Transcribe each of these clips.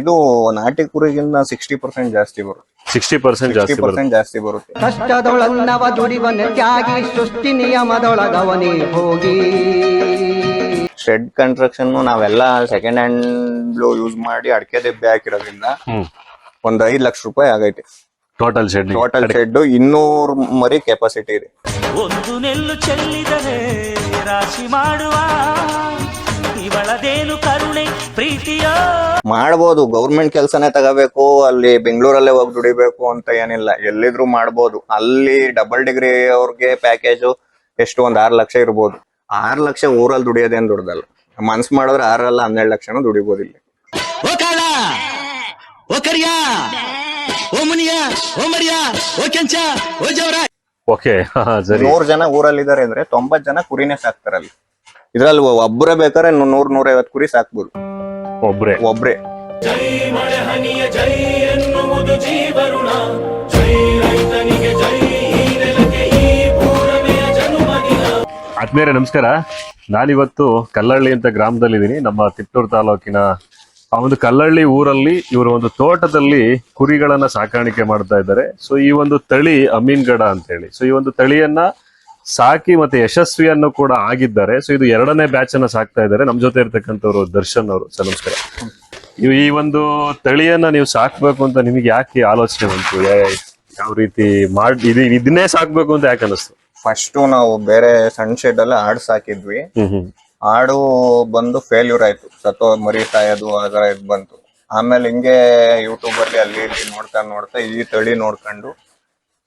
ಇದು ನಾಟಿ ಕುರಿಗಿಂತ sixty percent ಜಾಸ್ತಿ ಬರುತ್ತೆ. ಸಿಕ್ಸ್ಟಿ ಪರ್ಸೆಂಟ್ ಸಿಕ್ಸ್ಟಿ ಜಾಸ್ತಿ ಬರುತ್ತೆ. ಪರ್ಸೆಂಟ್ ಜಾಸ್ತಿ ಬರುತ್ತೆ. ಕಷ್ಟದೊಳನ್ನವ ದುಡಿವನ ತ್ಯಾಗಿ ಸೃಷ್ಟಿ ನಿಯಮದೊಳಗವನೇ ಹೋಗಿ. ಶೆಡ್ ಕನ್ಸ್ಟ್ರಕ್ಷನ್ ನಾವೆಲ್ಲ ಸೆಕೆಂಡ್ ಹ್ಯಾಂಡ್ ಯೂಸ್ ಮಾಡಿ ಅಡಕೆ ದೆಬ್ಬೆ ಹಾಕಿರೋದ್ರಿಂದ ಹ್ಮ್. ಒಂದ್ ಐದ್ ಲಕ್ಷ ರೂಪಾಯಿ ಆಗೈತೆ. ಟೋಟಲ್ ಶೆಡ್ ಟೋಟಲ್ ಶೆಡ್ ಇನ್ನೂರ್ ಮರಿ ಕೆಪಾಸಿಟಿ ಇದೆ. ಒಂದು ನೆಲ್ಲು ಚೆಲ್ಲಿದರೆ ರಾಶಿ ಮಾಡುವ ಇವಳದೇನು ಕರುಣೆ ಪ್ರೀತಿಯ? ಮಾಡ್ಬೋದು ಗೌರ್ಮೆಂಟ್ ಕೆಲಸನೇ ತಗೋಬೇಕು ಅಲ್ಲಿ ಬೆಂಗಳೂರಲ್ಲೇ ಹೋಗಿ ದುಡಿಬೇಕು ಅಂತ ಏನಿಲ್ಲ. ಎಲ್ಲಿದ್ರು ಮಾಡ್ಬೋದು. ಅಲ್ಲಿ ಡಬಲ್ ಡಿಗ್ರಿ ಅವ್ರಿಗೆ ಪ್ಯಾಕೇಜು ಎಷ್ಟು? ಒಂದ್ ಆರು ಲಕ್ಷ ಇರ್ಬೋದು. ಆರ್ ಲಕ್ಷ ಊರಲ್ಲಿ ದುಡಿಯೋದೇನು ದುಡ್ದಲ್ಲ ಮನ್ಸ್ ಮಾಡಿದ್ರೆ ಆರಲ್ಲ ಹನ್ನೆರಡು ಲಕ್ಷನೂ ದುಡಿಬೋದು ಇಲ್ಲಿ. ಓಕೆ ಸರಿ. ನೂರ್ ಜನ ಊರಲ್ಲಿದ್ದಾರೆ ಅಂದ್ರೆ ತೊಂಬತ್ ಜನ ಕುರಿನೇ ಸಾಕ್ತಾರಲ್ಲಿ. ಇದ್ರಲ್ಲಿ ಒಬ್ಬರೇ ಬೇಕಾದ್ರೆ ನೂರ್ ನೂರೈವತ್ ಕುರಿ ಸಾಕ್ಬೋದು. ಒಬ್ರೆ. ಒಬ್ರೇ. ಆತ್ಮೀಯರೇ ನಮಸ್ಕಾರ. ನಾನಿವತ್ತು ಕಲ್ಲಳ್ಳಿ ಅಂತ ಗ್ರಾಮದಲ್ಲಿದ್ದೀನಿ. ನಮ್ಮ ತಿಟ್ಟೂರು ತಾಲೂಕಿನ ಆ ಒಂದು ಕಲ್ಲಳ್ಳಿ ಊರಲ್ಲಿ ಇವರು ಒಂದು ತೋಟದಲ್ಲಿ ಕುರಿಗಳನ್ನ ಸಾಕಾಣಿಕೆ ಮಾಡ್ತಾ ಇದ್ದಾರೆ. ಸೊ ಈ ಒಂದು ತಳಿ ಅಮೀನ್ಗಡ ಅಂತ ಹೇಳಿ ಸೊ ಈ ಒಂದು ತಳಿಯನ್ನ ಸಾಕಿ ಮತ್ತೆ ಯಶಸ್ವಿಯನ್ನು ಕೂಡ ಆಗಿದ್ದಾರೆ. ಸೊ ಇದು ಎರಡನೇ ಬ್ಯಾಚ್ ಅನ್ನ ಸಾಕ್ತಾ ಇದ್ದಾರೆ. ನಮ್ ಜೊತೆ ಇರ್ತಕ್ಕಂಥವ್ರು ದರ್ಶನ್ ಅವರು. ಸರ್ ನಮಸ್ಕಾರ. ನೀವು ಈ ಒಂದು ತಳಿಯನ್ನ ನೀವು ಸಾಕ್ಬೇಕು ಅಂತ ನಿಮಗೆ ಯಾಕೆ ಆಲೋಚನೆ ಬಂತು? ಯಾವ ರೀತಿ ಮಾಡಿ ಇದು ಇದನ್ನೇ ಸಾಕ್ಬೇಕು ಅಂತ ಯಾಕೆ ಅನಿಸ್ತು ಫಸ್ಟ್ ನಾವು ಬೇರೆ ಸಣ್ಣ ಶೆಡ್ ಅಲ್ಲಿ ಆಡ್ ಸಾಕಿದ್ವಿ. ಆಡು ಬಂದು ಫೇಲ್ಯೂರ್ ಆಯ್ತು. ಸತ್ತೋ ಮರಿ ಸಾಯೋದು ಅದರ ಇದ್ ಬಂತು. ಆಮೇಲೆ ಹಿಂಗೆ ಯೂಟ್ಯೂಬ್ ಅಲ್ಲಿ ಅಲ್ಲಿ ಇಲ್ಲಿ ನೋಡ್ತಾ ನೋಡ್ತಾ ಈ ತಳಿ ನೋಡ್ಕೊಂಡು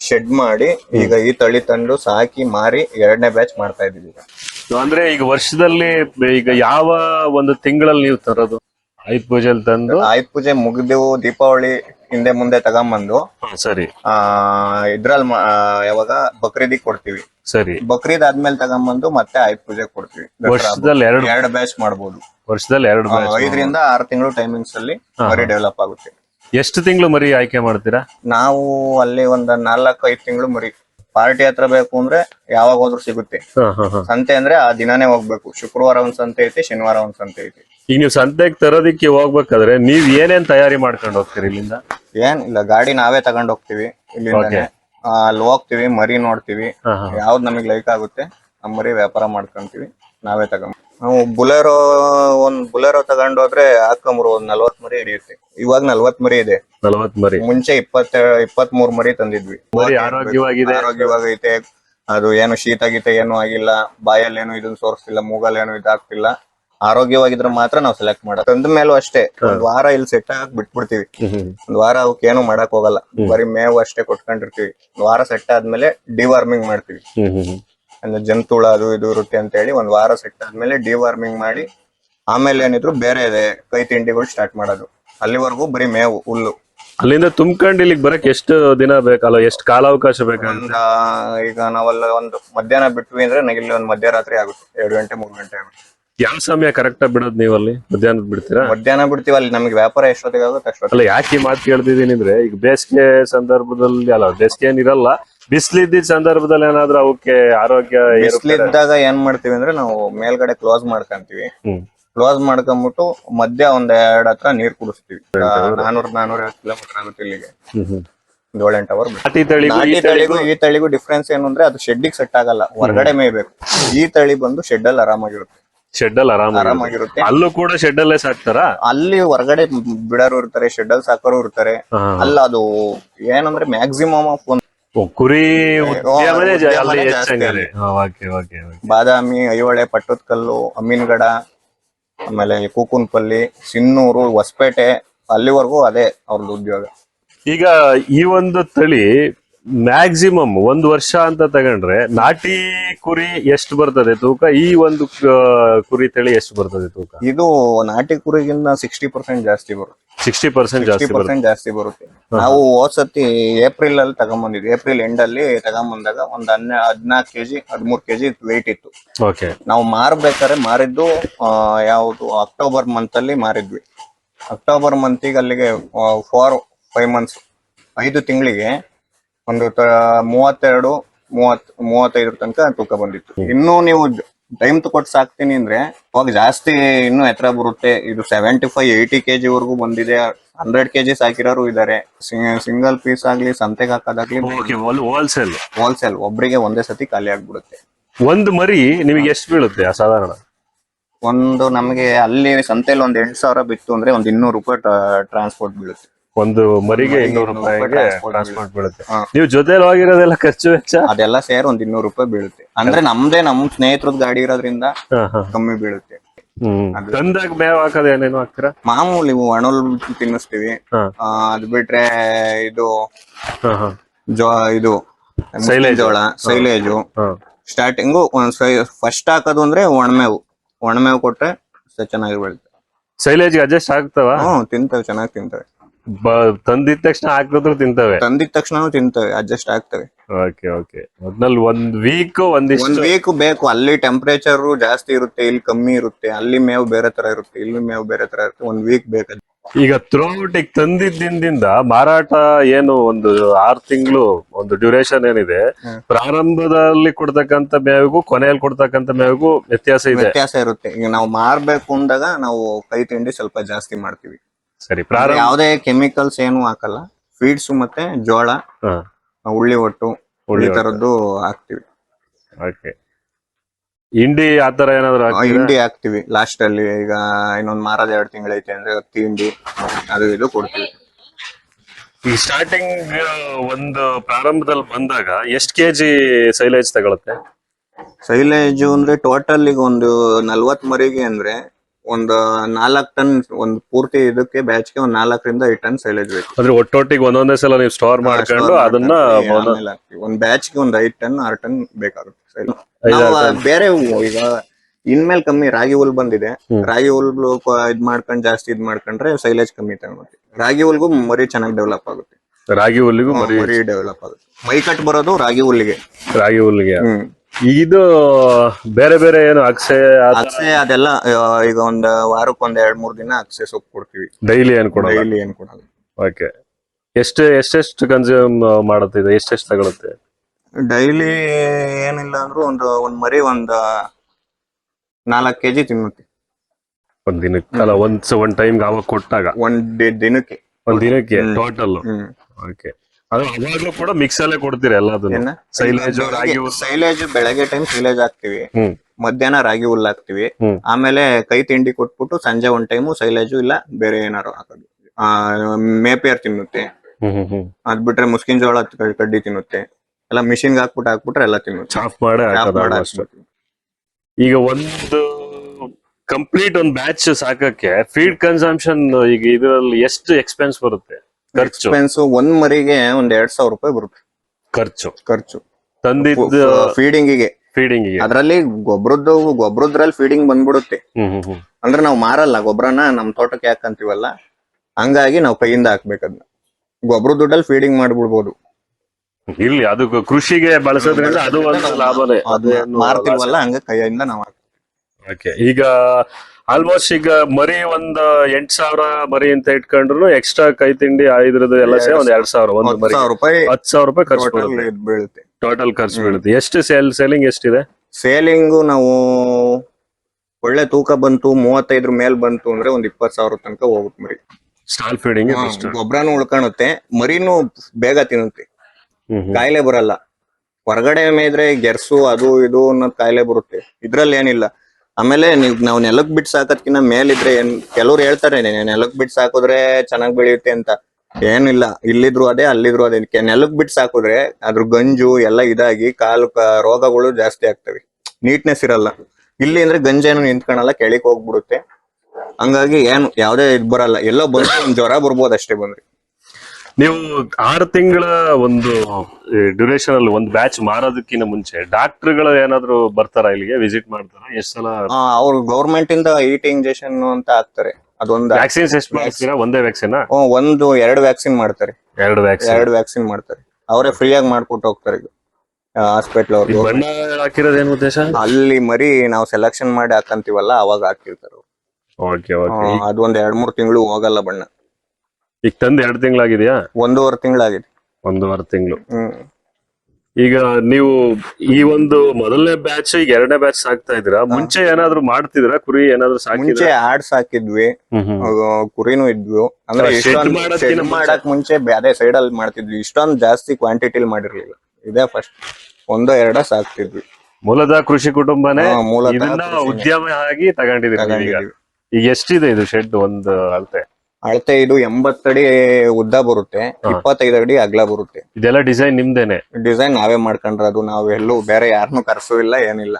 ಶೆಡ್ ಮಾಡಿ ಈಗ ಈ ತಳಿ ತಂದು ಸಾಕಿ ಮಾರಿ ಎರಡನೇ ಬ್ಯಾಚ್ ಮಾಡ್ತಾ ಇದೀವಿ ಈಗ. ಅಂದ್ರೆ ಈಗ ವರ್ಷದಲ್ಲಿ ಈಗ ಯಾವ ಒಂದು ತಿಂಗಳಲ್ಲಿ ನೀವು ತರೋದು? ಆಯುಧ ಪೂಜೆಲ್ ತಂದು? ಆಯುಧ ಪೂಜೆ ಮುಗಿದೆವು ದೀಪಾವಳಿ ಹಿಂದೆ ಮುಂದೆ ತಗೊಂಬಂದು ಸರಿ. ಆ ಇದ್ರಲ್ಲಿ ಮಾ- ಯಾವಾಗ ಬಕ್ರೀದಿಗ್ ಕೊಡ್ತೀವಿ. ಸರಿ. ಬಕ್ರೀದ್ ಆದ್ಮೇಲೆ ತಗೊಂಬಂದು ಮತ್ತೆ ಆಯುಧ ಪೂಜೆ ಕೊಡ್ತೀವಿ. ವರ್ಷದಲ್ಲಿ ಎರಡು ಎರಡು ಬ್ಯಾಚ್ ಮಾಡ್ಬೋದು. ವರ್ಷದಲ್ಲಿ ಎರಡು ಆ. ಐದರಿಂದ ಆರು ತಿಂಗಳು ಟೈಮಿಂಗ್ಸ್ ಅಲ್ಲಿ ಮರಿ ಡೆವಲಪ್ ಆಗುತ್ತೆ. ಎಷ್ಟು ತಿಂಗಳು ಮರಿ ಆಯ್ಕೆ ಮಾಡ್ತೀರಾ? ನಾವು ಅಲ್ಲಿ ಒಂದ್ ನಾಲ್ಕು ಐದು ತಿಂಗಳು ಮರಿ. ಪಾರ್ಟಿ ಹತ್ರ ಬೇಕು ಅಂದ್ರೆ ಯಾವಾಗ ಹೋದ್ರು ಸಿಗುತ್ತೆ. ಹಾ, ಹಾ, ಹಾ. ಸಂತೆ ಅಂದ್ರೆ ಆ ದಿನಾನೇ ಹೋಗ್ಬೇಕು. ಶುಕ್ರವಾರ ಒಂದ್ ಸಂತೆ ಐತಿ ಶನಿವಾರ ಒಂದ್ ಸಂತೆ ಐತಿ. ಈಗ ನೀವು ಸಂತೆಗೆ ತರೋದಿಕ್ಕೆ ಹೋಗ್ಬೇಕಾದ್ರೆ ನೀವ್ ಏನೇನ್ ತಯಾರಿ ಮಾಡ್ಕೊಂಡು ಹೋಗ್ತೀರಿ ಇಲ್ಲಿಂದ? ಏನ್ ಇಲ್ಲ ಗಾಡಿ ನಾವೇ ತಗೊಂಡ್ ಹೋಗ್ತಿವಿ ಇಲ್ಲಿಂದ ಆ, ಅಲ್ಲಿ ಹೋಗ್ತಿವಿ ಮರಿ ನೋಡ್ತಿವಿ. ಹಾ, ಹಾ. ಯಾವ್ದು ನಮಗ್ ಲೈಕ್ ಆಗುತ್ತೆ ಆ ಮರಿ ವ್ಯಾಪಾರ ಮಾಡ್ಕೊಂತೀವಿ ನಾವೇ ತಗೊಂಡ್ ನಾವು ಬುಲೆರೋ ಒಂದ್ ಬುಲೆರೋ ತಗೊಂಡ್ ಹೋದ್ರೆ ಹಾಕೊಂಬರು ಒಂದ್ ನಲ್ವತ್ ಮರಿ ಹಿಡಿಯುತ್ತೆ. ಇವಾಗ ನಲ್ವತ್ ಮರಿ ಇದೆ. ನಲವತ್ ಮರಿ. ಮುಂಚೆ ಇಪ್ಪತ್ತ ಇಪ್ಪತ್ ಮೂರ್ ಮರಿ ತಂದಿದ್ವಿ. ಮರಿ ಆರೋಗ್ಯವಾಗಿದೆ. ಆರೋಗ್ಯವಾಗೈತೆ. ಅದು ಏನು ಶೀತ ಗೀತ ಏನು ಆಗಿಲ್ಲ. ಬಾಯಲ್ಲಿ ಏನು ಇದನ್ನ ಸೋರಿಸ್ತಿಲ್ಲ. ಮೂಗಲ್ಲಿ ಏನು ಇದಾಗ್ತಿಲ್ಲ ಆರೋಗ್ಯವಾಗಿದ್ರೆ ಮಾತ್ರ ನಾವು ಸೆಲೆಕ್ಟ್ ಮಾಡೋದು. ತಂದ ಮೇಲೂ ಅಷ್ಟೇ. ಒಂದ್ ವಾರ ಇಲ್ಲಿ ಸೆಟ್ ಹಾಕಿ ಬಿಟ್ಬಿಡ್ತೀವಿ. ಒಂದ್ ವಾರ ಅವಕ್ಕೆ ಏನು ಮಾಡಕ್ ಹೋಗಲ್ಲ. ಬರೀ ಮೇವು ಅಷ್ಟೇ ಕೊಟ್ಕೊಂಡಿರ್ತೀವಿ. ಒಂದ್ ವಾರ ಸೆಟ್ ಆದ್ಮೇಲೆ ಡಿವಾರ್ಮಿಂಗ್ ಮಾಡ್ತೀವಿ. ಅಂದ್ರೆ ಜಂತುಳ ಅದು ಇದು ಇರುತ್ತೆ ಅಂತ ಹೇಳಿ ಒಂದ್ ವಾರ ಸೆಟ್ ಆದ್ಮೇಲೆ ಡಿವಾರ್ಮಿಂಗ್ ಮಾಡಿ ಆಮೇಲೆ ಏನಿದ್ರು ಬೇರೆ ಕೈ ತಿಂಡಿಗಳು ಸ್ಟಾರ್ಟ್ ಮಾಡೋದು. ಅಲ್ಲಿವರೆಗೂ ಬರೀ ಮೇವು ಹುಲ್ಲು. ಅಲ್ಲಿಂದ ತುಂಬ್ಕೊಂಡು ಇಲ್ಲಿಗೆ ಬರಕ್ ಎಷ್ಟು ದಿನ ಬೇಕಲ್ಲ ಎಷ್ಟು ಕಾಲಾವಕಾಶ ಬೇಕಂತ ಒಂದ ಈಗ ನಾವಲ್ಲ ಒಂದು ಮಧ್ಯಾಹ್ನ ಬಿಟ್ವಿ ಅಂದ್ರೆ ನನಗೆ ಇಲ್ಲಿ ಒಂದು ಮಧ್ಯರಾತ್ರಿ ಆಗುತ್ತೆ ಎರಡು ಗಂಟೆ ಮೂರು ಗಂಟೆ ಆಗುತ್ತೆ. ಯಾವ ಸಮಯ ಕರೆಕ್ಟ್ ಆಗಿ ಬಿಡೋದು ನೀವು ಅಲ್ಲಿ ಮಧ್ಯಾಹ್ನದ ಬಿಡ್ತೀರಾ? ಮಧ್ಯಾಹ್ನ ಬಿಡ್ತೀವಿ ಅಲ್ಲಿ ನಮಗೆ ವ್ಯಾಪಾರ ಎಷ್ಟೊತ್ತಿಗೆ ಆಗುತ್ತೆ ಅಷ್ಟೊತ್ತಿಗೆ. ಅಲ್ಲ ಯಾಕೆ ಈ ಮಾತು ಕೇಳ್ತಿದ್ದೀನಿ ಅಂದ್ರೆ ಈಗ ಬೇಸಿಗೆ ಸಂದರ್ಭದಲ್ಲಿ ಅಲ್ಲ ಬೇಸಿಗೆ ಏನಿರಲ್ಲ ಬಿಸಿಲಿದ್ದ ಸಂದರ್ಭದಲ್ಲಿ ಏನಾದ್ರೂ ಅವಕ್ಕೆ ಆರೋಗ್ಯ ಏರುಪೇರು- ಬಿಸಿಲಿದ್ದಾಗ ಏನ್ ಮಾಡ್ತೀವಿ ಅಂದ್ರೆ ನಾವು ಮೇಲ್ಗಡೆ ಕ್ಲೋಸ್ ಮಾಡ್ಕೊಂತೀವಿ. ಹ್ಮ್. ಕ್ಲೋಸ್ ಮಾಡ್ಕೊಂಬಿಟ್ಟು ಮಧ್ಯ ಒಂದ್ ಎರಡ್ ಹತ್ರ ನೀರ್ ಕುಡಿಸ್ತೀವಿ. ನಾನೂರ್ ನಾನೂರ ಕಿಲೋಮೀಟರ್ ಆಗುತ್ತೆ ಇಲ್ಲಿಗೆ. ಹ್ಮ್ ಹ್ಮ್. ಒಂದ್ ಏಳೆಂಟು ಅವರ್ ನಾಟಿ ತಳಿಗೂ ಈ ನಾಟಿ ತಳಿಗೂ ತಳಿಗೂ ಈ ತಳಿಗೂ ಡಿಫ್ರೆನ್ಸ್ ಏನು ಅಂದ್ರೆ ಅದು ಶೆಡ್ಡಿಗೆ ಸೆಟ್ ಆಗಲ್ಲ. ಹೊರಗಡೆ ಮೇಯ್ಬೇಕು. ಈ ತಳಿ ಬಂದು ಶೆಡ್ ಅಲ್ಲಿ ಆರಾಮಾಗಿರುತ್ತೆ. ಶೆಡ್ ಅಲ್ಲಿ ಆರಾಮ ಆರಾಮಾಗಿರುತ್ತೆ. ಅಲ್ಲೂ ಕೂಡ ಶೆಡ್ ಅಲ್ಲೇ ಸಾಕ್ತಾರ? ಅಲ್ಲಿ ಹೊರಗಡೆ ಬಿಡೋರು ಇರ್ತಾರೆ ಶೆಡ್ ಅಲ್ಲಿ ಸಾಕೋರು ಇರ್ತಾರೆ. ಅಲ್ಲ ಅದು ಏನಂದ್ರೆ ಮ್ಯಾಕ್ಸಿಮಮ್ ಆಫ್ ಕುರಿ ಉದ್ಯಮನೇ ಜಾ- ಅಲ್ಲಿ ಉದ್ಯಮನೇ ಜಾಸ್ತಿ ಹೆಚ್ಚಂಗಾರೆ ಅಲ್ಲಿ. ಓಕೆ ಓಕೆ ಬಾದಾಮಿ ಐಹೊಳೆ ಪಟ್ಟದಕಲ್ಲು ಅಮ್ಮಿನಗಡ ಆಮೇಲೆ ಕೂಕುನ್ಪಲ್ಲಿ ಸಿನ್ನೂರು ಹೊಸಪೇಟೆ ಅಲ್ಲಿವರೆಗೂ ಅದೇ ಅವ್ರದ್ದು ಉದ್ಯೋಗ. ಈಗ ಈ ಒಂದು ತಳಿ ಮ್ಯಾಕ್ಸಿಮಮ್ ಒಂದು ವರ್ಷ ಅಂತ ತಗೊಂಡ್ರೆ ನಾಟಿ ಕುರಿ ಎಷ್ಟು ಬರ್ತದೆ ತೂಕ? ಈ ಒಂದು ಕುರಿ ತಳಿ ಎಷ್ಟು ಬರ್ತದೆ ತೂಕ? ಇದು ನಾಟಿ ಕುರಿಗಿಂತ ಸಿಕ್ಸ್ಟಿ ಪರ್ಸೆಂಟ್ ಜಾಸ್ತಿ ಬರುತ್ತೆ. ಸಿಕ್ಸ್ಟಿ ಪರ್ಸೆಂಟ್ ಜಾಸ್ತಿ ಪರ್ಸೆಂಟ್ ಜಾಸ್ತಿ ಬರುತ್ತೆ. ನಾವು ಹೋದ್ಸತಿ ಏಪ್ರಿಲ್ ಅಲ್ಲಿ ತಗೊಂಬಂದಿದ್ವಿ. ಏಪ್ರಿಲ್ ಎಂಡ್ ಅಲ್ಲಿ ತಗೊಂಬಂದಾಗ ಒಂದ್ ಹನ್ನೆ ಹದಿನಾಲ್ಕು ಕೆಜಿ ಹದಿಮೂರು ಕೆಜಿ ವೆಯ್ಟ್ ಇತ್ತು. ಓಕೆ ನಾವು ಮಾರ್ಬೇಕಾದ್ರೆ ಮಾರಿದ್ದು ಯಾವುದು ಅಕ್ಟೋಬರ್ ಮಂತ್ ಅಲ್ಲಿ ಮಾರಿದ್ವಿ. ಅಕ್ಟೋಬರ್ ಮಂತಿಗೆ ಅಲ್ಲಿಗೆ ಫೋರ್ ಫೈವ್ ಮಂತ್ಸ್ ಐದು ತಿಂಗಳಿಗೆ ಒಂದು ಮೂವತ್ತೆರಡು ಮೂವತ್ ಮೂವತ್ತೈದರ ತನಕ ತೂಕ ಬಂದಿತ್ತು. ಇನ್ನು ನೀವು ಟೈಮ್ ಕೊಟ್ಟು ಸಾಕ್ತೀನಿ ಅಂದ್ರೆ ಅವಾಗ ಜಾಸ್ತಿ ಇನ್ನು ಎತ್ತರ ಬರುತ್ತೆ. ಇದು ಸೆವೆಂಟಿ ಫೈವ್ ಏಯ್ಟಿ ಕೆಜಿ ವರ್ಗೂ ಬಂದಿದೆ. ಹಂಡ್ರೆಡ್ ಕೆಜಿ ಸಾಕಿರೋರು ಇದಾರೆ ಸಿಂಗಲ್ ಪೀಸ್ ಆಗ್ಲಿ ಸಂತೆಗೆ ಹಾಕೋದಾಗ್ಲಿ ಹೋಲ್ಸೇಲ್ ಹೋಲ್ಸೇಲ್ ಒಬ್ರಿಗೆ ಒಂದೇ ಸತಿ ಖಾಲಿ ಆಗ್ಬಿಡುತ್ತೆ. ಒಂದು ಮರಿ ನಿಮಗೆ ಎಷ್ಟು ಬೀಳುತ್ತೆ ಸಾಧಾರಣ? ಒಂದು ನಮಗೆ ಅಲ್ಲಿ ಸಂತೆಯಲ್ಲಿ ಒಂದ್ ಎಂಟು ಸಾವಿರ ಬಿತ್ತು ಅಂದ್ರೆ ಒಂದ್ ಇನ್ನೂರು ರೂಪಾಯಿ ಟ್ರಾನ್ಸ್ಪೋರ್ಟ್ ಬೀಳುತ್ತೆ. ಒಂದು ಮರಿಗೆ ಇನ್ನೂರು ಇನ್ನೂರು ರೂಪಾಯಿ ರೂಪಾಯಿಗೆ ಟ್ರಾನ್ಸ್ಪೋರ್ಟ್ ಬೀಳುತ್ತೆ. ನೀವು ಜೊತೆಲಿ ಹೋಗಿರೋದೆಲ್ಲ ಖರ್ಚು ವೆಚ್ಚ? ಅದೆಲ್ಲ ಸೇರಿ ಒಂದ್ ಇನ್ನೂರು ರೂಪಾಯಿ ಬೀಳುತ್ತೆ. ಅಂದ್ರೆ ನಮ್ದೇ ನಮ್ ಸ್ನೇಹಿತರದ್ ಗಾಡಿ ಇರೋದ್ರಿಂದ. ಕಮ್ಮಿ ಬೀಳುತ್ತೆ. ತಂದಾಗ ಮೇವ್ ಹಾಕೋದು ಏನೇನು ಹಾಕ್ತೀರಾ? ಮಾಮೂಲಿ ಒಣಲ್ ತಿನ್ನಿಸ್ತೀವಿ. ಅದ್ ಬಿಟ್ರೆ ಇದು. ಜೋ ಇದು ಸೈಲೇಜ್. ಜೋಳ ಸೈಲೇಜು. ಸ್ಟಾರ್ಟಿಂಗು ಒಂದ್ ಫಸ್ಟ್ ಹಾಕೋದು ಅಂದ್ರೆ ಒಣಮೇವು. ಒಣಮೇವು ಕೊಟ್ರೆ ಚೆನ್ನಾಗಿ ಬೆಳುತ್ತೆ ಸೈಲೇಜ್ ಅಡ್ಜಸ್ಟ್ ಆಗ್ತಾವ? ಹ್ಮ್ ತಿಂತವೆ ಚೆನ್ನಾಗಿ ತಿಂತವೆ. ತಂದಿದ ತಕ್ಷಣ ಹಾಕಿದ್ರು ತಿಂತವೆ. ತಂದಿದ ತಕ್ಷಣ ತಿಂತವೆ ಅಡ್ಜಸ್ಟ್ ಆಗ್ತವೆ. ಓಕೆ ಓಕೆ ಒಟ್ನಲ್ಲಿ ಒಂದ್ ವೀಕ್ ಒಂದಿಷ್ಟು ಒಂದ್ ವೀಕ್ ಬೇಕು ಅಲ್ಲಿ ಟೆಂಪರೇಚರ್ ಜಾಸ್ತಿ ಇರುತ್ತೆ ಇಲ್ಲಿ ಕಮ್ಮಿ ಇರುತ್ತೆ ಅಲ್ಲಿ ಮೇವು ಬೇರೆ ತರ ಇರುತ್ತೆ ಇಲ್ಲಿ ಮೇವು ಬೇರೆ ತರ ಇರುತ್ತೆ ಒಂದ್ ವೀಕ್ ಬೇಕು. ಈಗ ಥ್ರೂಔಟ್ ಈಗ ದಿನದಿಂದ ಮಾರಾಟ ಏನು ಒಂದು ಆರ್ ತಿಂಗಳು ಒಂದು ಡ್ಯೂರೇಷನ್ ಏನಿದೆ ಪ್ರಾರಂಭದಲ್ಲಿ ಕೊಡ್ತಕ್ಕಂತ ಮೇವಿಗೂ ಕೊನೆಯಲ್ಲಿ ಕೊಡ್ತಕ್ಕಂತ ಮೇವಿಗೂ ವ್ಯತ್ಯಾಸ ಇದೆ. ವ್ಯತ್ಯಾಸ ಇರುತ್ತೆ. ಈಗ ನಾವು ಮಾರ್ಬೇಕು ಅಂದಾಗ ನಾವು ಕೈ ತಿಂಡಿ ಸ್ವಲ್ಪ ಜಾಸ್ತಿ ಮಾಡ್ತೀವಿ. ಸರಿ ಪ್ರಾರಂಭ ಯಾವುದೇ ಕೆಮಿಕಲ್ಸ್ ಏನು ಹಾಕಲ್ಲ. ಫೀಡ್ಸ್ ಮತ್ತೆ ಜೋಳ ಹಾ. ಉಳ್ಳಿ ಒಟ್ಟು ಉಳ್ಳಿ ಈ ತರದ್ದು ಹಾಕ್ತಿವಿ. ಓಕೆ ಆ ಆತರ ಏನಾದ್ರು ಆ, ಹಾಕ್ತೀರಾ? ಹಿಂಡಿ ಹಾಕ್ತಿವಿ. ಲಾಸ್ಟ್ ಅಲ್ಲಿ ಈಗ ಇನ್ನೊಂದ್ ಮಾರದ ಎರಡು ತಿಂಗಳೈತೆ ಅಂದ್ರೆ ತಿಂಡಿ ಅದು ಇದು ಕೊಡ್ತೀವಿ. ಈ ಸ್ಟಾರ್ಟಿಂಗ್ ಒಂದು ಪ್ರಾರಂಭದಲ್ಲಿ ಬಂದಾಗ ಎಷ್ಟ್ ಕೆಜಿ ಸೈಲೇಜ್ ತಗೊಳತ್ತೆ? ಸೈಲೇಜ್ ಅಂದ್ರೆ ಟೋಟಲ್ ಈಗ ಒಂದು ನಲ್ವತ್ ಮರಿಗೆ ಅಂದ್ರೆ ಒಂದು ನಾಲ್ಕ್ ಟನ್ ಒಂದು ಪೂರ್ತಿ ಇದಕ್ಕೆ ಬ್ಯಾಚ್ಗೆ ಒಂದ್ ನಾಲ್ಕರಿಂದ ಐದು ಟನ್ ಸೈಲೇಜ್ ಬೇಕು. ಅಂದ್ರೆ ಒಟ್ಟೊಟ್ಟಿಗೆ ಒಂದೊಂದೇ ಸಲ ನೀವು ಸ್ಟೋರ್ ಮಾಡ್ಕೊಂಡು ಅದನ್ನ ಒಂದ್ ಬ್ಯಾಚ್ಗೆ ಹಾಕ್ತಿವಿ. ಒಂದ್ ಬ್ಯಾಚ್ಗೆ ಒಂದ್ ಐದ್ ಟನ್ ಆರ್ ಟನ್ ಬೇಕಾಗುತ್ತೆ silage. ಐದಾರು ನಾವು ಬೇರೆ ಹೂವು ಈಗ ಇನ್ಮೇಲ್ ಕಮ್ಮಿ ರಾಗಿ ಹುಲ್ ಬಂದಿದೆ. ರಾಗಿ ಹುಲ್ ಇದ್ ಮಾಡ್ಕೊಂಡ್ ಜಾಸ್ತಿ ಇದ್ ಮಾಡ್ಕೊಂಡ್ರೆ ಸೈಲೇಜ್ ಕಮ್ಮಿ ತಗೊಂಡ್ಬಿಟ್ಟು ರಾಗಿ ಹುಲ್ಗೂ ಮರಿ ಚೆನ್ನಾಗಿ ಡೆವಲಪ್ ಆಗುತ್ತೆ. ರಾಗಿ ಹುಲ್ಲಿಗೂ ಮರಿ ಮರಿ ಡೆವಲಪ್ ಆಗುತ್ತೆ. ಮೈ ಕಟ್ ಬರೋದು ರಾಗಿ ಹುಲ್ಲಿಗೆ. ರಾಗಿ ಹುಲ್ಲಿಗೆ. ಹ್ಮ್. ಇದು ಬೇರೆ ಬೇರೆ ಏನು ಅಕ್ಷೆ ಅಕ್ಷೆ ಅದೆಲ್ಲ ಈಗ ಒಂದ್ ವಾರಕ್ಕೆ ಒಂದ್ ಎರಡ್ ಮೂರ್ ದಿನ ಅಕ್ಷೆ ಸೊಪ್ಪು ಕೊಡ್ತೀವಿ. ಡೈಲಿ ಏನ್ ಕೊಡೋದು ಡೈಲಿ ಏನ್ ಕೊಡಲ್ಲ. ಓಕೆ ಎಷ್ಟು ಎಷ್ಟೆಷ್ಟು ಕನ್ಸ್ಯೂಮ್ ಮಾಡುತ್ತೆ ಇದು ಎಷ್ಟೆಷ್ಟು ತಗೊಳುತ್ತೆ? ಡೈಲಿ ಏನಿಲ್ಲ ಅಂದ್ರು ಒಂದು ಒಂದ್ ಮರಿ ಒಂದ್ ನಾಲ್ಕ್ ಕೆಜಿ ತಿನ್ನುತ್ತೆ. ಒಂದ್ ದಿನಕ್ಕೆ? ಅಲ್ಲ ಒಂದ್ ಒಂದ್ ಟೈಮ್ ಅವಾಗ ಕೊಟ್ಟಾಗ? ಒಂದ್ ದಿನಕ್ಕೆ. ಒಂದ್ ದಿನಕ್ಕೆ. ಟೋಟಲ್ ಓಕೆ ಅವಾಗ್ಲೂ ಕೂಡ ಮಿಕ್ಸ್ ಅಲ್ಲೇ ಕೊಡ್ತೀರಿ ಎಲ್ಲದನ್ನು. ಸೈಲೇಜ್ ರಾಗಿ. ಸೈಲೇಜ್ ಬೆಳಗ್ಗೆ ಟೈಮ್ ಸೈಲೇಜ್ ಹಾಕ್ತಿವಿ. ಮಧ್ಯಾಹ್ನ ರಾಗಿ ಹುಲ್ಲು ಹಾಕ್ತಿವಿ. ಆಮೇಲೆ ಕೈ ತಿಂಡಿ ಕೊಟ್ಬಿಟ್ಟು ಸಂಜೆ ಒಂದ್ ಟೈಮು ಸೈಲೇಜು ಇಲ್ಲ ಬೇರೆ ಏನಾರು ಹಾಕೋದು. ಆ ಮೇಪೇರ್ ತಿನ್ನುತ್ತೆ. ಅದ್ ಬಿಟ್ರೆ ಮುಸ್ಕಿನ್ ಜೋಳ ಕಡ್ಡಿ ತಿನ್ನುತ್ತೆ. ಎಲ್ಲ ಮಿಷಿನ್ ಹಾಕ್ಬಿಟ್ಟು ಹಾಕ್ಬಿಟ್ರೆ ಎಲ್ಲ ತಿನ್ನುತ್ತೆ. ಚಾಫ್ ಮಾಡಿ ಈಗ ಒಂದು ಕಂಪ್ಲೀಟ್ ಒಂದ್ ಬ್ಯಾಚ್ ಸಾಕಕ್ಕೆ ಫೀಡ್ ಕನ್ಸಂಪ್ಷನ್ ಈಗ ಇದರಲ್ಲಿ ಎಷ್ಟು ಎಕ್ಸ್ಪೆನ್ಸ್ ಬರುತ್ತೆ? ಖರ್ಚು. ಎಕ್ಸ್ಪೆನ್ಸ್ ಒಂದ್ ಮರಿಗೆ ಒಂದ್ ಎರಡ್ ಸಾವಿರ ರೂಪಾಯಿ ಬರುತ್ತೆ. ಖರ್ಚು. ಖರ್ಚು. ತಂದಿದ್ದು ಫೀಡಿಂಗಿಗೆ ಫೀಡಿಂಗ್ಗೆ ಅದ್ರಲ್ಲಿ ಗೊಬ್ಬರದ್ದು ಗೊಬ್ಬರದ್ರಲ್ಲಿ ಫೀಡಿಂಗ್ ಬಂದ್ಬಿಡುತ್ತೆ. ಅಂದ್ರೆ ನಾವು ಮಾರಲ್ಲ ಗೊಬ್ಬರನ ನಮ್ ತೋಟಕ್ಕೆ ಹಾಕಂತೀವಲ್ಲ ಹಂಗಾಗಿ ನಾವು ಕೈಯಿಂದ ಹಾಕ್ಬೇಕದ್ನ. ಗೊಬ್ಬರ ದುಡ್ಡಲ್ಲಿ ಫೀಡಿಂಗ್ ಮಾಡ್ಬಿಡ್ಬೋದು. ಇಲ್ಲಿ ಅದಕ್ಕೆ ಕೃಷಿಗೆ ಬಳಸೋದ್ರಿಂದ ಅದು ಒಂದು ಲಾಭನೇ. ಅದು ಮಾರ್ತಿಲ್ವಲ್ಲ ಹಂಗ ಕೈಯಿಂದ ನಾವು ಓಕೆ ಈಗ ಆಲ್ಮೋಸ್ಟ್ ಈಗ ಮರಿ ಒಂದ್ ಎಂಟ್ ಸಾವಿರ ಮರಿ ಅಂತ ಇಟ್ಕೊಂಡ್ರು ಎಕ್ಸ್ಟ್ರಾ ಕೈ ತಿಂಡಿ ಇದ್ರದ್ದು ಎಲ್ಲ ಸೇರಿ ಒಂದ್ ಎರಡ್ ಸಾವಿರ ಒಂದು ಮರಿ. ಸಾವಿರ ರೂಪಾಯಿ ಹತ್ತು ಸಾವಿರ ರೂಪಾಯಿ ಖರ್ಚು ಬೀಳುತ್ತೆ. ಟೋಟಲ್ ಖರ್ಚು ಬೀಳುತ್ತೆ. ಎಷ್ಟು ಸೇಲ್ ಸೇಲಿಂಗ್ ಎಷ್ಟಿದೆ? ಸೇಲಿಂಗು ನಾವು ಒಳ್ಳೆ ತೂಕ ಬಂತು ಮೂವತ್ತೈದ್ರ ಮೇಲೆ ಬಂತು ಅಂದ್ರೆ ಒಂದ್ ಇಪ್ಪತ್ ಸಾವಿರ ತನಕ ಹೋಗುತ್ತೆ ಮರಿ. ಸ್ಟಾಲ್ ಫೀಡಿಂಗ್ ಗೊಬ್ಬರನು ಉಳ್ಕೊಳುತ್ತೆ ಮರಿನೂ ಬೇಗ ತಿನ್ನುತ್ತೆ. ಕಾಯಿಲೆ ಬರಲ್ಲ. ಹೊರಗಡೆ ಮೇದ್ರೆ ಗೆರ್ಸು ಅದು ಇದು ಅನ್ನೋದು ಕಾಯಿಲೆ ಬರುತ್ತೆ. ಇದ್ರಲ್ಲಿ ಏನಿಲ್ಲ. ಆಮೇಲೆ ನೀವು ನಾವು ನೆಲಕ್ ಬಿಟ್ಟು ಸಾಕೋದ್ಕಿನ್ನ ಮೇಲಿದ್ರೆ ಏನ್ ಕೆಲವ್ರು ಹೇಳ್ತಾರೆ "ನೀನ್ ನೆಲಕ್ ಬಿಟ್ಟು ಸಾಕಿದ್ರೆ ಚೆನ್ನಾಗ್ ಬೆಳೆಯುತ್ತೆ ಅಂತ. ಏನಿಲ್ಲ, ಇಲ್ಲಿದ್ರು ಅದೇ, ಅಲ್ಲಿದ್ರು ಅದೇ. ನೆಲಕ್ ಬಿಟ್ಟು ಸಾಕಿದ್ರೆ ಅದ್ರ ಗಂಜು ಎಲ್ಲ ಇದಾಗಿ ಕಾಲು ರೋಗಗಳು ಜಾಸ್ತಿ ಆಗ್ತವೆ. ನೀಟ್ನೆಸ್ ಇರಲ್ಲ. ಇಲ್ಲಿ ಅಂದ್ರೆ ಗಂಜೇನು ನಿಂತ್ಕೊಳಲ್ಲ ಕೆಳಕ್ ಹೋಗ್ಬಿಡುತ್ತೆ. ಹಂಗಾಗಿ ಏನು ಯಾವ್ದೇ ಇದ್ ಬರಲ್ಲ. ಎಲ್ಲೋ ಬಂದ್ರೆ ಒಂದ್ ಜ್ವರ ಬರ್ಬೋದು ಅಷ್ಟೇ ಬಂದ್ರೆ. ನೀವು ಆರು ತಿಂಗಳ ಒಂದು ಡ್ಯೂರೇಷನ್ ಅಲ್ಲಿ ಒಂದು ಬ್ಯಾಚ್ ಮಾರೋದಕ್ಕಿಂತ ಮುಂಚೆ ಡಾಕ್ಟರ್ಗಳು ಏನಾದ್ರು ಬರ್ತಾರ ಇಲ್ಲಿಗೆ? ವಿಸಿಟ್ ಮಾಡ್ತಾರ? ಎಷ್ಟ್ ಸಲ? ಅವ್ರು ಗೌರ್ಮೆಂಟ್ ಇಂದ ಈಟ್ ಇಂಜೆಕ್ಷನ್ ಅಂತ ಹಾಕ್ತಾರೆ. ಅದೊಂದು ವ್ಯಾಕ್ಸಿನ್ಸ್ ಎಷ್ಟು ಮಾಡ್ತೀರಾ? ಒಂದೇ ವ್ಯಾಕ್ಸಿನ್ ಒಂದು ಎರಡು ವ್ಯಾಕ್ಸಿನ್ ಮಾಡ್ತಾರೆ. ಎರಡು ವ್ಯಾಕ್ಸಿನ್ ಎರಡು ವ್ಯಾಕ್ಸಿನ್ ಮಾಡ್ತಾರೆ. ಅವರೇ ಫ್ರೀ ಆಗಿ ಮಾಡ್ಕೊಟ್ಟು ಹೋಗ್ತಾರೆ ಹಾಸ್ಪಿಟ್ಲ್ ಅವ್ರಿಗೆ ಬಣ್ಣ ಹಾಕಿರೋದು ಏನ್ ಉದ್ದೇಶ? ಅಲ್ಲಿ ಮರಿ ನಾವು ಸೆಲೆಕ್ಷನ್ ಮಾಡಿ ಹಾಕಂತೀವಲ್ಲ ಅವಾಗ ಹಾಕಿರ್ತಾರೆ ಅದೊಂದ್ ಎರಡ್ ಮೂರ್ ತಿಂಗಳು ಹೋಗಲ್ಲ ಬಣ್ಣ. ಈಗ ತಂದು ಎರಡು ತಿಂಗಳಾಗಿದೆಯಾ? ಒಂದೂವರೆ ತಿಂಗಳಾಗಿದೆ. ಒಂದೂವರೆ ತಿಂಗಳು. ಹ್ಮ್. ಈಗ ನೀವು ಈ ಒಂದು ಮೊದಲನೇ ಬ್ಯಾಚ್ ಈಗ ಎರಡನೇ ಬ್ಯಾಚ್ ಸಾಕ್ತಾ ಇದ್ದೀರಾ? ಮುಂಚೆ ಏನಾದ್ರು ಮಾಡ್ತಿದ್ರಾ? ಕುರಿ ಏನಾದ್ರು ಮುಂಚೆ ಸಾಕಿದ್ರೆ ಸಾಕಿದ್ವಿ. ಕುರಿನೂ ಇದ್ವು. ಅಂದ್ರೆ ಅಲ್ಲ, shed ಇಷ್ಟೊಂದು ಮಾಡೋದ್ಕಿಂತ shed ಮುಂಚೆ. ಮಾಡಕ್ ಮುಂಚೆ ಬೇರೆ ಸೈಡ್ ಅಲ್ಲಿ ಮಾಡ್ತಿದ್ವಿ. ಇಷ್ಟೊಂದು ಜಾಸ್ತಿ ಕ್ವಾಂಟಿಟಿಲಿ ಮಾಡಿರ್ಲಿಲ್ಲ. ಇದೇ ಫಸ್ಟ್ ಒಂದೋ ಎರಡ ಸಾಕ್ತಿದ್ವಿ. ಮೂಲದ ಕೃಷಿ ಕುಟುಂಬನೇ ಹಾ, ಮೂಲತಃ ಇದನ್ನ ಕೃಷಿನೇ. ಉದ್ಯಮ ಆಗಿ ತಗೊಂಡಿದ್ದೀರಿ ಈಗ ತಗೊಂಡಿದೀವಿ ಈಗ ಎಷ್ಟಿದೆ ಇದು ಶೆಡ್ ಒಂದು ಅಳತೆ? ಅಳತೆ ಇದು ಎಂಬತ್ತಡಿ ಉದ್ದ ಬರುತ್ತೆ ಇಪ್ಪತ್ತೈದು ಅಡಿ ಅಗ್ಲ ಬರುತ್ತೆ. ಇದೆಲ್ಲ ಡಿಸೈನ್ ನಿಮ್ದೇನೆ? ಡಿಸೈನ್ ನಾವೇ ಮಾಡ್ಕೊಂಡ್ರದು ನಾವು ಎಲ್ಲೂ ಬೇರೆ ಯಾರನ್ನು ಕರ್ಸು ಇಲ್ಲ ಏನಿಲ್ಲ.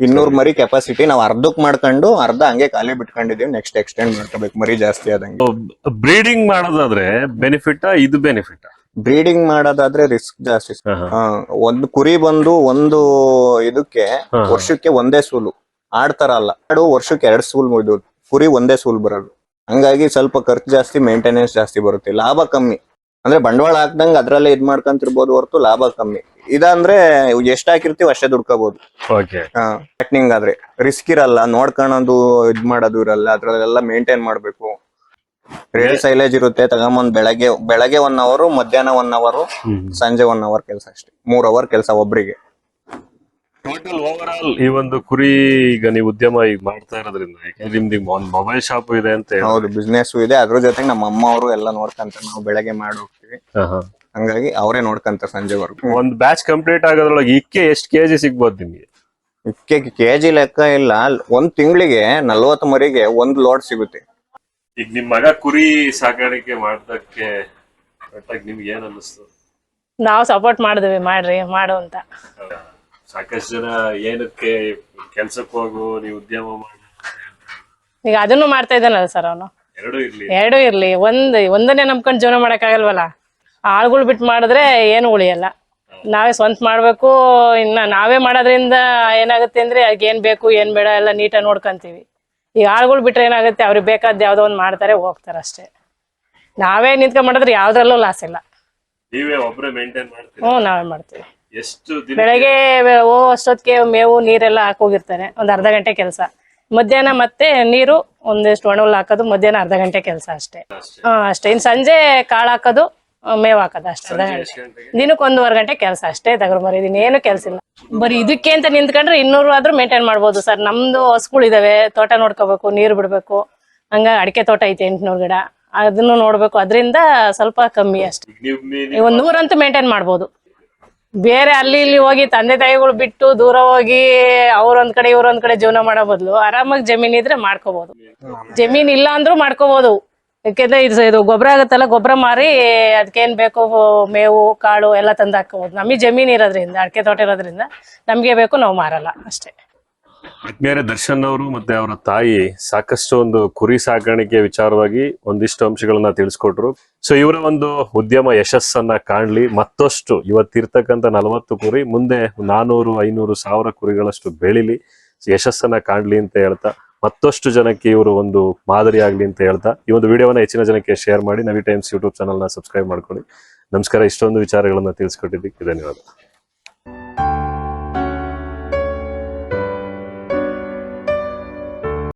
ಇನ್ನೂರ್ ಮರಿ ಕೆಪಾಸಿಟಿ ನಾವು ಅರ್ಧಕ್ಕೆ ಮಾಡ್ಕೊಂಡು ಅರ್ಧ ಹಂಗೆ ಖಾಲಿ ಬಿಟ್ಕೊಂಡಿದೀವಿ ನೆಕ್ಸ್ಟ್ ಎಕ್ಸ್ಟೆಂಡ್ ಮಾಡ್ಕೋಬೇಕು ಮರಿ ಜಾಸ್ತಿ ಆದಂಗೆ. ಬ್ರೀಡಿಂಗ್ ಮಾಡೋದಾದ್ರೆ ಬೆನಿಫಿಟ್ ಇದು ಬೆನಿಫಿಟ್ ಬ್ರೀಡಿಂಗ್ ಮಾಡೋದಾದ್ರೆ ರಿಸ್ಕ್ ಜಾಸ್ತಿ. ಒಂದು ಕುರಿ ಬಂದು ಒಂದು ಇದಕ್ಕೆ ವರ್ಷಕ್ಕೆ ಒಂದೇ ಸೂಲು. ಆಡ್ತಾರಲ್ಲ ಆಡು ವರ್ಷಕ್ಕೆ ಎರಡ್ ಸೂಲ್ ಮುಗಿದು ಕುರಿ ಒಂದೇ ಸೂಲ್ ಬರೋದು ಹಂಗಾಗಿ ಸ್ವಲ್ಪ ಖರ್ಚು ಜಾಸ್ತಿ ಮೇಂಟೆನೆನ್ಸ್ ಜಾಸ್ತಿ ಬರುತ್ತೆ. ಲಾಭ ಕಮ್ಮಿ. ಅಂದ್ರೆ ಬಂಡವಾಳ ಹಾಕ್ದಂಗೆ ಅದರಲ್ಲೇ ಇದ್ ಮಾಡ್ಕೊಂತಿರ್ಬೋದು ಹೊರತು ಲಾಭ ಕಮ್ಮಿ. ಇದಂದ್ರೆ ಎಷ್ಟ್ ಹಾಕಿರ್ತೀವಿ ಅಷ್ಟೇ ದುಡ್ಕೋಬಹುದು ಓಕೆ ಟೆಕ್ನಿಂಗ್ ಆದ್ರೆ. ರಿಸ್ಕ್ ಇರಲ್ಲ. ನೋಡ್ಕೊಳೋದು ಇದ್ ಮಾಡೋದು ಇರಲ್ಲ. ಅದ್ರಲ್ಲೆಲ್ಲ ಮೇಂಟೈನ್ ಮಾಡ್ಬೇಕು. ರೇಡಿ ಸೈಲೇಜ್ ಇರುತ್ತೆ. ತಗೊಂಬಂದ್ ಬೆಳಗ್ಗೆ ಬೆಳಗ್ಗೆ ಒನ್ ಅವರ್ ಮಧ್ಯಾಹ್ನ ಒನ್ ಅವರ್ ಸಂಜೆ ಒನ್ ಅವರ್ ಕೆಲಸ ಅಷ್ಟೇ. ಮೂರ್ ಅವರ್ ಕೆಲಸ ಒಬ್ರಿಗೆ. ಟೋಟಲ್ ಓವರ್ ಆಲ್ ಈ ಒಂದು ಕುರಿ ಈಗ ನೀವು ಉದ್ಯಮ ಈಗ ಮಾಡ್ತಾ ಇರೋದ್ರಿಂದ ಯಾಕಂದ್ರೆ ನಿಮ್ದು ಒಂದು ಮೊಬೈಲ್ ಶಾಪ್ ಇದೆ ಅಂತ ಹೇಳಿ. ಹೌದು ಬಿಸ್ನೆಸ್ ಇದೆ. ಅದ್ರ ಜೊತೆಗೆ ನಮ್ಮ ಅಮ್ಮ ಅವರು ಎಲ್ಲ ನೋಡ್ಕಂತ ನಾವು ಬೆಳಗ್ಗೆ ಮಾಡಿ ಹೋಗ್ತೀವಿ. ಹಂಗಾಗಿ ಅವರೇ ನೋಡ್ಕಂತಾರೆ ಸಂಜೆವರೆಗೂ. ಒಂದ್ ಬ್ಯಾಚ್ ಕಂಪ್ಲೀಟ್ ಆಗೋದ್ರೊಳಗೆ ಇಕ್ಕೆ ಎಷ್ಟು ಕೆಜಿ ಸಿಗ್ಬೋದು ನಿಮ್ಗೆ? ಕೆ ಕೆಜಿ ಲೆಕ್ಕ ಇಲ್ಲ. ಒಂದ್ ತಿಂಗಳಿಗೆ ನಲ್ವತ್ತು ಮರಿಗೆ ಒಂದ್ ಲೋಡ್ ಸಿಗುತ್ತೆ. ಈಗ ನಿಮ್ ಮಗ ಕುರಿ ಸಾಕಾಣಿಕೆ ಮಾಡ್ದಕ್ಕೆ ಒಟ್ಟಾಗಿ ನಿಮ್ಗೆ ಏನ್ ಅನ್ನಿಸ್ತು? ನಾವು ಸಪೋರ್ಟ್ ಮಾಡಿದ್ವಿ ಮಾಡ್ರಿ ಮಾಡು ಅಂತ. ಸಾಕಷ್ಟು ಜನ ಏನಕ್ಕೆ ಕೆಲ್ಸಕ್ಕೆ ಹೋಗು ನೀವು ಉದ್ಯಮ ಮಾಡು ಈಗ ಅದನ್ನು ಮಾಡ್ತಾ ಇದ್ದಾನಲ್ಲ ಸರ್ ಅವನು. ಎರಡೂ ಇರ್ಲಿ. ಎರಡೂ ಇರ್ಲಿ. ಒಂದ್ ಒಂದನ್ನೇ ನಂಬ್ಕೊಂಡು ಜೀವನ ಮಾಡಕ್ಕಾಗಲ್ವಲ್ಲ? ಆಳ್ಗಳು ಬಿಟ್ಟು ಮಾಡಿದ್ರೆ ಏನು ಉಳಿಯಲ್ಲ. ನಾವೇ ಸ್ವಂತ ಮಾಡ್ಬೇಕು ಇನ್ನ ನಾವೇ ಮಾಡೋದ್ರಿಂದ ಏನಾಗುತ್ತೆ ಅಂದ್ರೆ ಅದಕ್ಕೆ ಏನ್ ಬೇಕು ಏನ್ ಬೇಡ ಎಲ್ಲ ನೀಟಾಗಿ ನೋಡ್ಕೊಂತೀವಿ. ಈಗ ಆಳ್ಗಳು ಬಿಟ್ರೆ ಏನಾಗುತ್ತೆ? ಅವ್ರಿಗೆ ಬೇಕಾದ ಯಾವ್ದೋ ಒಂದ್ ಮಾಡ್ತಾರೆ ಹೋಗ್ತಾರೆ ಅಷ್ಟೇ. ನಾವೇ ನಿಂತ್ಕೊಂಡ್ ಮಾಡಿದ್ರೆ ಯಾವ್ದ್ರಲ್ಲೂ ಲಾಸ್ ಇಲ್ಲ. ನೀವೇ ಒಬ್ರೇ ಮೇಂಟೈನ್ ಮಾಡ್ತೀರಿ? ಹ್ಞೂ ನಾವೇ ಮಾಡ್ತೀವಿ. ಎಷ್ಟು ದಿನ ಬೆಳಗ್ಗೆ ಅಷ್ಟೊತ್ತಿಗೆ ಮೇವು ನೀರೆಲ್ಲ ಹಾಕೋಗಿರ್ತಾರೆ. ಒಂದ್ ಅರ್ಧ ಗಂಟೆ ಕೆಲಸ. ಮಧ್ಯಾಹ್ನ ಮತ್ತೆ ನೀರು ಒಂದಿಷ್ಟು ಒಣಹುಲ್ ಹಾಕೋದು ಮಧ್ಯಾಹ್ನ ಅರ್ಧ ಗಂಟೆ ಕೆಲಸ ಅಷ್ಟೇ. ಹಾ ಅಷ್ಟೇ. ಇನ್ ಸಂಜೆ ಕಾಳು ಹಾಕೋದು ಆ, ಮೇವು ಹಾಕೋದು ಅಷ್ಟೇ. ಅರ್ಧ ಗಂಟೆ. ದಿನಕ್ಕೆ ಒಂದೂವರೆ ಗಂಟೆ ಕೆಲಸ ಅಷ್ಟೇ ತಗೊಂಡ್ ಬರೀ ಏನು ಕೆಲಸ ಇಲ್ಲ. ಬರೀ ಇದಕ್ಕೆ ಅಂತ ನಿಂತ್ಕೊಂಡ್ರೆ ಇನ್ನೂರು ಆದ್ರೂ ಮೇಂಟೈನ್ ಮಾಡ್ಬೋದು ಸರ್. ನಮ್ದು ಹಸುಗಳು ಇದಾವೆ. ತೋಟ ನೋಡ್ಕೋಬೇಕು ನೀರು ಬಿಡ್ಬೇಕು. ಹಂಗ ಅಡಿಕೆ ತೋಟ ಐತೆ ಎಂಟ್ನೂರು ಗಿಡ. ಅದನ್ನು ನೋಡ್ಬೇಕು. ಅದರಿಂದ ಸ್ವಲ್ಪ ಕಮ್ಮಿ ಅಷ್ಟೇ. ನೀವು ಈಗ ಒಂದ್ ನೂರಂತೂ ಮೇಂಟೈನ್ ಮಾಡ್ಬೋದು. ಬೇರೆ ಅಲ್ಲಿ ಇಲ್ಲಿ ಹೋಗಿ ತಂದೆ ತಾಯಿಗಳು ಬಿಟ್ಟು ದೂರ ಹೋಗಿ ಅವ್ರೊಂದ್ ಕಡೆ ಇವ್ರೊಂದ್ ಕಡೆ ಜೀವನ ಮಾಡೋ ಬದಲು ಆರಾಮಾಗಿ ಜಮೀನ್ ಇದ್ರೆ ಮಾಡ್ಕೋಬಹುದು ಜಮೀನ್ ಇಲ್ಲ ಅಂದ್ರು ಮಾಡ್ಕೋಬಹುದು ಯಾಕೆಂದ್ರೆ ಇದು ಇದು ಗೊಬ್ಬರ ಆಗುತ್ತಲ್ಲ, ಗೊಬ್ಬರ ಮಾರಿ ಅದಕ್ಕೇನ್ ಬೇಕು ಮೇವು, ಕಾಳು ಎಲ್ಲ ತಂದು ಹಾಕೋಬಹುದು ನಮಗೆ ಜಮೀನ್ ಇರೋದ್ರಿಂದ, ಅಡಿಕೆ ತೋಟ ಇರೋದ್ರಿಂದ ನಮ್ಗೆ ಬೇಕು, ನಾವು ಮಾರಲ್ಲ ಅಷ್ಟೇ. ಆತ್ಮೀಯರೇ, ದರ್ಶನ್ ಅವರು ಮತ್ತೆ ಅವರ ತಾಯಿ ಸಾಕಷ್ಟು ಒಂದು ಕುರಿ ಸಾಕಾಣಿಕೆ ವಿಚಾರವಾಗಿ ಒಂದಿಷ್ಟು ಅಂಶಗಳನ್ನ ತಿಳಿಸ್ಕೊಟ್ರು. ಸೊ ಇವರ ಒಂದು ಉದ್ಯಮ ಯಶಸ್ಸನ್ನ ಕಾಣ್ಲಿ. ಮತ್ತಷ್ಟು ಇವತ್ತಿರ್ತಕ್ಕಂಥ ನಲವತ್ತು ಕುರಿ, ಮುಂದೆ ನಾನೂರು, ಐನೂರು, ಸಾವಿರ ಕುರಿಗಳಷ್ಟು ಬೆಳಿಲಿ. ಯಶಸ್ಸನ್ನ ಕಾಣ್ಲಿ ಅಂತ ಹೇಳ್ತಾ, ಮತ್ತಷ್ಟು ಜನಕ್ಕೆ ಇವರು ಒಂದು ಮಾದರಿ ಆಗ್ಲಿ ಅಂತ ಹೇಳ್ತಾ, ಈ ಒಂದು ವಿಡಿಯೋವನ್ನ ಹೆಚ್ಚಿನ ಜನಕ್ಕೆ ಶೇರ್ ಮಾಡಿ, ನವಿ ಟೈಮ್ಸ್ ಯೂಟ್ಯೂಬ್ ಚಾನಲ್ನ ಸಬ್ಸ್ಕ್ರೈಬ್ ಮಾಡ್ಕೊಳ್ಳಿ. ನಮಸ್ಕಾರ. ಇಷ್ಟೊಂದು ವಿಚಾರಗಳನ್ನ ತಿಳಿಸ್ಕೊಟ್ಟಿದ್ದಕ್ಕೆ ಧನ್ಯವಾದ.